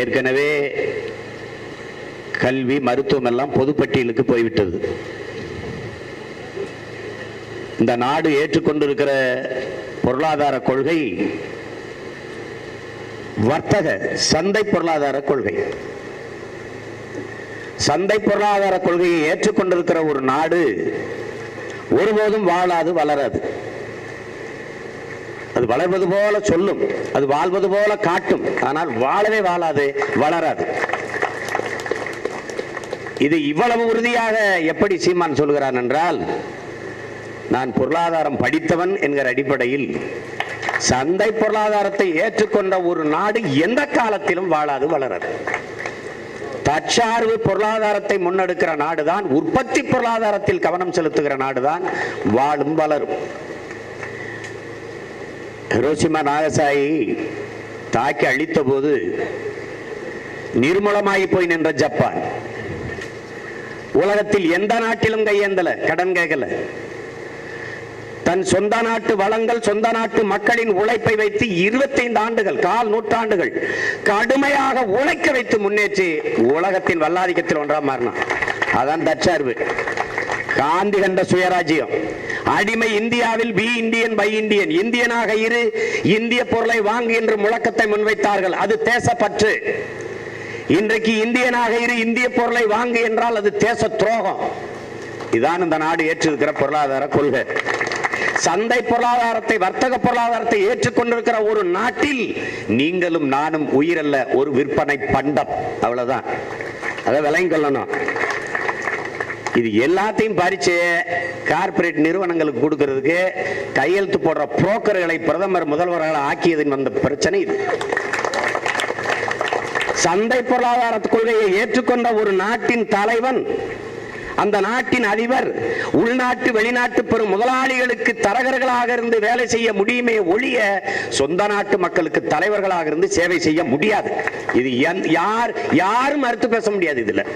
ஏற்கனவே கல்வி மருத்துவம் எல்லாம் பொதுப்பட்டியலுக்கு போய்விட்டது. இந்த நாடு ஏற்றுக்கொண்டிருக்கிற பொருளாதார கொள்கை வர்த்தக சந்தை பொருளாதார கொள்கை. சந்தை பொருளாதார கொள்கையை ஏற்றுக்கொண்டிருக்கிற ஒரு நாடு ஒருபோதும் வாழாது வளராது. அது வளர்வது போல சொல்லும். அது வாழ்வது போல காட்டும். ஆனால் வாழவே வாழாது வளராது. இது இவ்வளவு உறுதியாக எப்படி சீமான் சொல்கிறான் என்றால் நான் பொருளாதாரம் படித்தவன் என்கிற அடிப்படையில் சந்தை பொருளாதாரத்தை ஏற்றுக்கொண்ட ஒரு நாடு எந்த காலத்திலும் வாழாது வளராது. தற்சார்பு பொருளாதாரத்தை முன்னெடுக்கிற நாடுதான் உற்பத்தி பொருளாதாரத்தில் கவனம் செலுத்துகிற நாடுதான் வாழும் வளரும். ஹிரோசிமா நாகசாயி தாக்கி அழித்த போது நிர்மூலமாகி போய் நின்ற ஜப்பான். உலகத்தில் எந்த நாட்டிலும் கையேந்தல கடன் கேட்கல. தன் சொந்த நாட்டு வளங்கள் சொந்த நாட்டு மக்களின் உழைப்பை வைத்து 25 ஆண்டுகள் கால் நூற்றாண்டுகள் கடுமையாக உழைக்க வைத்து முன்னேற்றி உலகத்தின் வல்லாதிக்கத்தில் ஒன்றா மாறினான். அதான் தற்சார்பு. காந்தி கண்ட சுயராஜ்யம். அடிமை இந்தியாவில் பி இந்தியன் பை இந்தியன் இந்தியனாக இரு இந்திய பொருளை வாங்கு என்று முழக்கத்தை முன்வைத்தார்கள். அது தேசப்பற்று. இன்றைக்கு இந்தியனாக இரு இந்திய பொருளை வாங்கு என்றால் அது தேச துரோகம் இதான் இந்த நாடு ஏற்றிருக்கிற பொருளாதார கொள்கை. சந்தை பொருளாதாரத்தை வர்த்தக பொருளாதாரத்தை ஏற்றுக்கொண்டிருக்கிற ஒரு நாட்டில் நீங்களும் நானும் உயிரல்ல ஒரு விற்பனை பண்டம். அவ்வளவுதான். அதை விளங்கி கொள்ளணும். இது எல்லாத்தையும் பறிச்சு கார்ப்பரேட் நிறுவனங்களுக்கு கொடுக்கறதுக்கு கையெழுத்து போடுற புரோக்கர்களை பிரதமர் முதல்வர்களை ஆக்கியதின் வந்த பிரச்சனை இது. சந்தை பொருளாதார கொள்கையை ஏற்றுக்கொண்ட ஒரு நாட்டின் தலைவன் அந்த நாட்டின் அதிபர் உள்நாட்டு வெளிநாட்டு பெரும் முதலாளிகளுக்கு தரகர்களாக இருந்து வேலை செய்ய முடியுமே ஒழிய சொந்த நாட்டு மக்களுக்கு தலைவர்களாக இருந்து சேவை செய்ய முடியாது. இது எந்- யார் யாரும் மறுத்து பேச முடியாது இதுல.